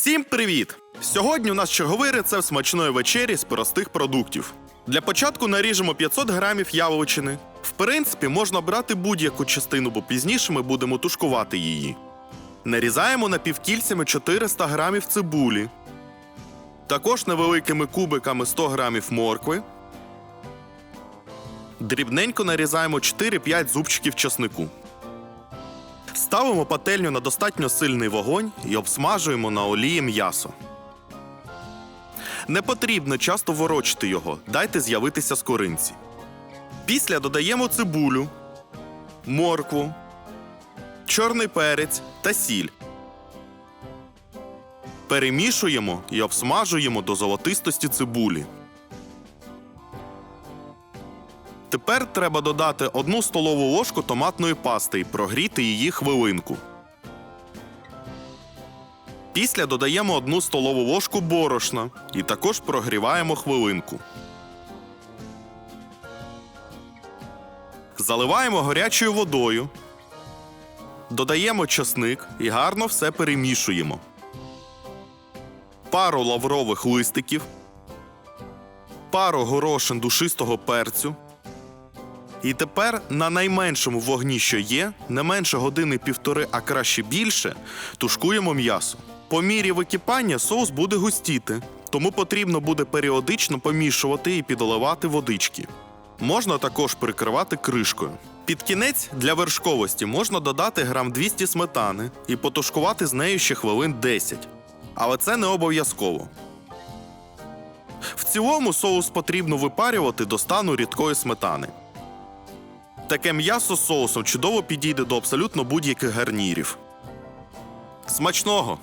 Всім привіт! Сьогодні у нас черговий рецепт смачної вечері з простих продуктів. Для початку наріжемо 500 грамів яловичини. В принципі, можна брати будь-яку частину, бо пізніше ми будемо тушкувати її. Нарізаємо напівкільцями 400 грамів цибулі. Також невеликими кубиками 100 грамів моркви. Дрібненько нарізаємо 4-5 зубчиків часнику. Ставимо пательню на достатньо сильний вогонь і обсмажуємо на олії м'ясо. Не потрібно часто ворочити його, дайте з'явитися скоринці. Після додаємо цибулю, моркву, чорний перець та сіль. Перемішуємо і обсмажуємо до золотистості цибулі. Тепер треба додати одну столову ложку томатної пасти і прогріти її хвилинку. Після додаємо одну столову ложку борошна і також прогріваємо хвилинку. Заливаємо гарячою водою. Додаємо часник і гарно все перемішуємо. Пару лаврових листиків, пару горошин душистого перцю. І тепер на найменшому вогні, що є, не менше години півтори, а краще більше, тушкуємо м'ясо. По мірі википання соус буде густіти, тому потрібно буде періодично помішувати і підливати водички. Можна також прикривати кришкою. Під кінець для вершковості можна додати грам 200 сметани і потушкувати з нею ще хвилин 10. Але це не обов'язково. В цілому соус потрібно випарювати до стану рідкої сметани. Таке м'ясо з соусом чудово підійде до абсолютно будь-яких гарнірів. Смачного!